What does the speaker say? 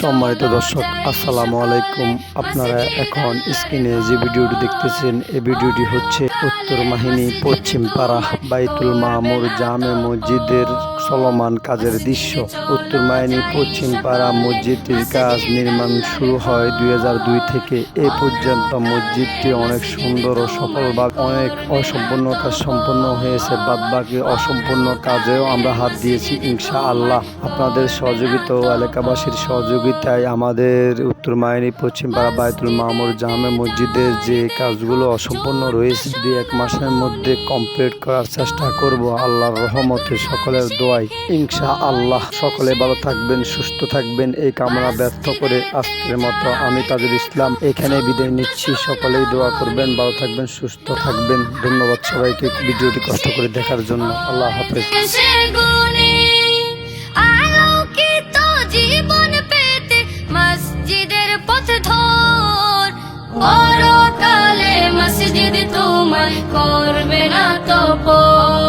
সম্মানিত দর্শক, আসসালামু আলাইকুম। আপনারা এখন স্ক্রিনে যে ভিডিওটি দেখতেছেন, এই ভিডিওটি হচ্ছে উত্তর মাহিনী পশ্চিম পাড়া বাইতুল মাহমুর জামে মসজিদের চলমান কাজের দৃশ্য। উত্তর মাহিনী পশ্চিম পাড়া মসজিদটির কাজ নির্মাণ শুরু হয় দুই হাজার দুই থেকে। এ পর্যন্ত মসজিদটি অনেক সুন্দর ও সফলভাবে অনেক অসম্পূর্ণতা সম্পন্ন হয়েছে। বাদ বাকি অসম্পূর্ণ কাজেও আমরা হাত দিয়েছি ইনশা আল্লাহ আপনাদের সহযোগিতা ও এলাকাবাসীর সহযোগিতায় আমাদের উত্তর মাইনি পশ্চিম পাড়া বায়তুল মামুর জামে মসজিদের যে কাজগুলো অসম্পূর্ণ রয়েছে, দুই এক মাসের মধ্যে কমপ্লিট করার চেষ্টা করব। আল্লাহর রহমতে সকলের দোয়াই ইনশা আল্লাহ সকলে ভালো থাকবেন, সুস্থ থাকবেন, এই কামনা ব্যর্থ করে আজকের মতো আমি তাজুল ইসলাম এখানে বিদায় নিচ্ছি। সকলেই দোয়া করবেন, ভালো থাকবেন, সুস্থ থাকবেন। ধন্যবাদ সবাইকে ভিডিওটি কষ্ট করে দেখার জন্য। আল্লাহ হাফেজ। বড় ধর। পরকালে মসজিদ তোমায় করবে না তো পর